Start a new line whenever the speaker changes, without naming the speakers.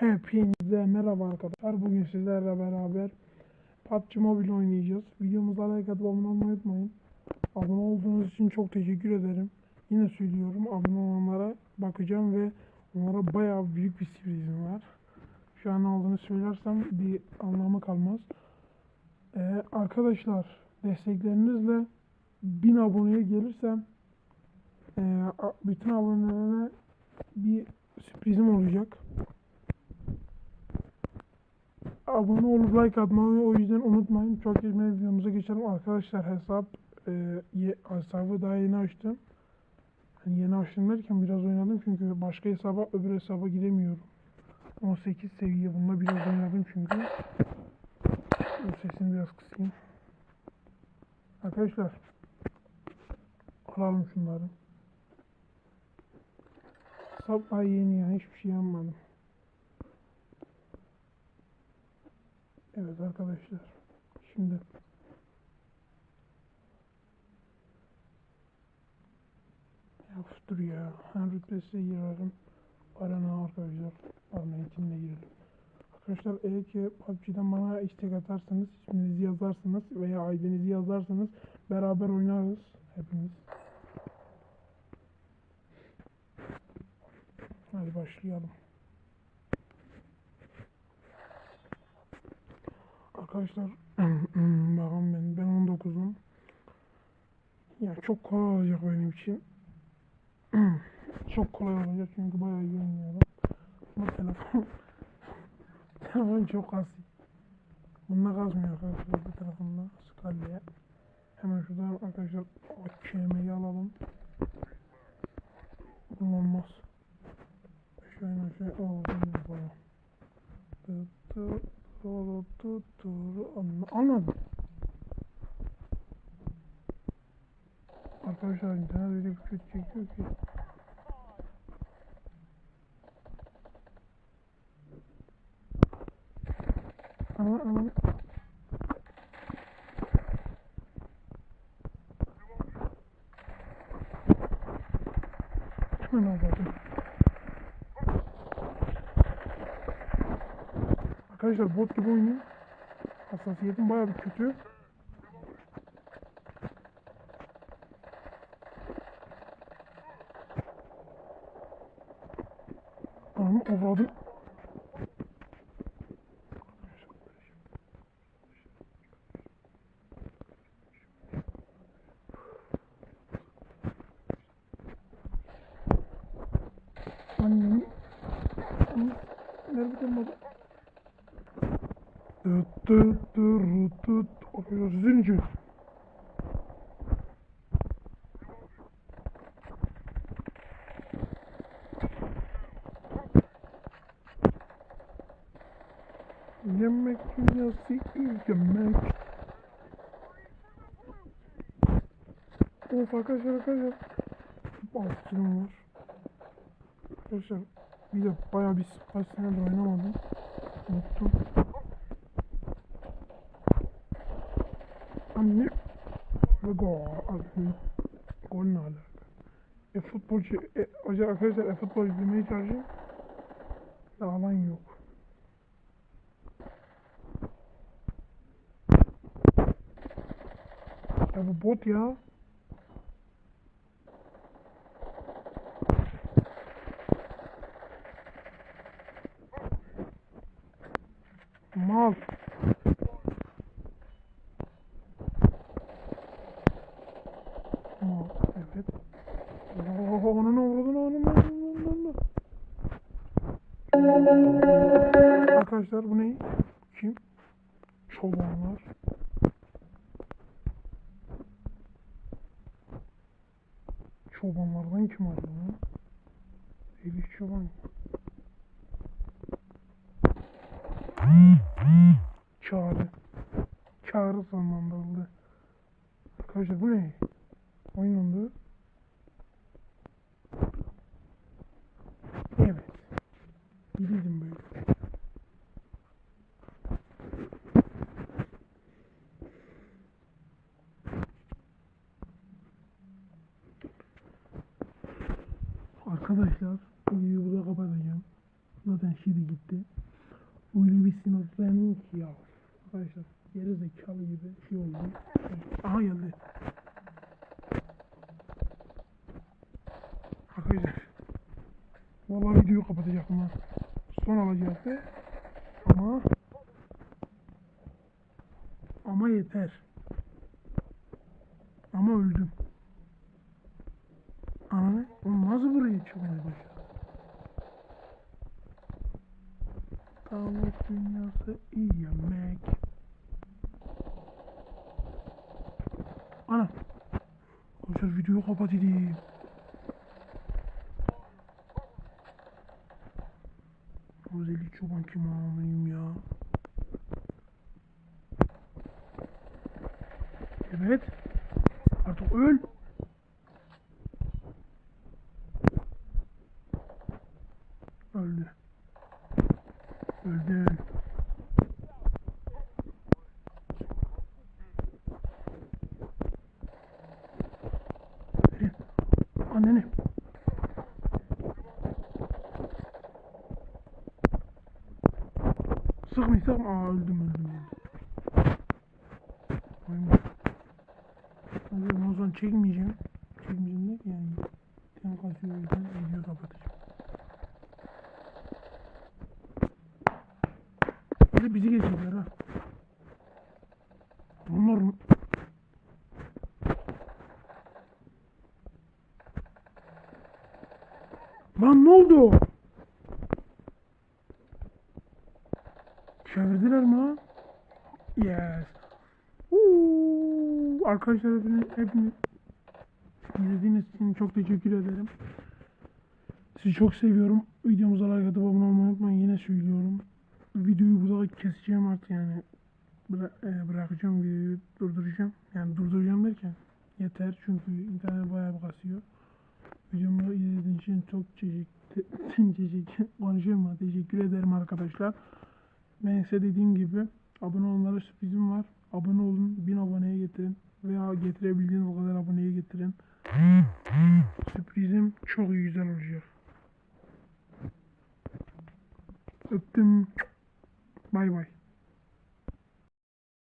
Hepinize merhaba arkadaşlar. Bugün sizlerle beraber PUBG Mobile oynayacağız. Videomuza like atıp abone olmayı unutmayın. Abone olduğunuz için çok teşekkür ederim. Yine söylüyorum abone olanlara bakacağım ve onlara bayağı büyük bir sürprizim var. Şu an olduğunu söylersem bir anlamı kalmaz. Ee, arkadaşlar desteklerinizle 1000 aboneye gelirsem a- bütün abonelere bir sürprizim olacak. Abone olup like atmayı o yüzden unutmayın. Çok geçmeden videomuza geçelim. Arkadaşlar hesap e, hesabı daha yeni açtım. Hani yeni açtım derken biraz oynadım çünkü başka hesaba öbür hesaba gidemiyorum. 18 seviye bununla biraz oynadım çünkü. Sesini biraz kısayım. Arkadaşlar alalım şunları. Daha yeni ya hiçbir şey yapmadım. Evet arkadaşlar. Şimdi ya dur ya. Ben rütbesiyle girerim. Arana arkadaşlar. Arana içinde girelim. Arkadaşlar eğer ki PUBG'den bana istek atarsanız, isminizi yazarsınız veya ID'nizi yazarsanız beraber oynarız hepimiz. Hadi başlayalım. Arkadaşlar bakın ben ben 19'um. Ya çok kolay olacak benim için. çok kolay olacak çünkü bayağı iyi oynuyorum. Ama telefon telefon çok kasıyor. Bunda kasmıyor arkadaşlar bu telefonda. Skalya. Hemen şuradan arkadaşlar KM'yi alalım. Arkadaşlar internet öyle bir kötü çekiyor ki. Ama ama Hemen aldım. Arkadaşlar bot gibi oynuyor. Hassasiyetim bayağı bir kötü. Anamı avradım. Annem. Nerede bulmadım? Tut tut tut tut. Arkadaşlar zincir. Yemek dünyası iyi yemek. Of arkadaşlar arkadaşlar. Bastırım var. Arkadaşlar bir de bayağı bir senedir oynamadım. Unuttum. Anne ve gol. Gol ne alaka? E futbolcu, e, arkadaşlar e futbol izlemeye çalışıyorum. Da alan yok. Ya bu bot ya. Mal. Mal. Evet. Oh, onun avradını onun avradını Arkadaşlar bu ne? Kim? Çobanlar. Çobanlardan kim aldı bunu? Elif çoban. Çağrı. Çağrı sonlandırıldı. Arkadaşlar bu ne? Oynandı. Arkadaşlar videoyu burada kapatacağım. Zaten şimdi gitti. Öyle bir sinirlendim ki ya. Arkadaşlar geri zekalı gibi şey oldu. Aha geldi. Arkadaşlar. Vallahi videoyu kapatacaktım ha. Son alacaktı. Ama ama yeter. Ama öldüm. Nasıl buraya çıkmaya başladı? Tavuk dünyası iyi yemek. Ana. Arkadaşlar videoyu kapat edeyim. Özellik çoban kim ağlayayım ya. Evet. Artık öl. Öldü. Öldü. Verin. Anneni. Sıkmayın sıkma. Aa öldüm öldüm öldüm. O zaman çekmeyeceğim. Çekmeyeceğim ki yani. Tem kasıyor o yüzden videoyu kapatacağım. Lan ne oldu? Çevirdiler mi lan? Yes. Uuu. Arkadaşlar hepiniz, hepiniz izlediğiniz için çok teşekkür ederim. Sizi çok seviyorum. Videomuza like atıp abone olmayı unutmayın. Yine söylüyorum. Videoyu burada keseceğim artık yani. Bıra- e, bırakacağım videoyu durduracağım. Yani durduracağım derken yeter çünkü internet bayağı bir kasıyor. Videomu izlediğiniz için çok teşekkür, teşekkür konuşuyorum ama teşekkür ederim arkadaşlar. Size dediğim gibi abone olanlara sürprizim var. Abone olun, 1000 aboneye getirin veya getirebildiğiniz kadar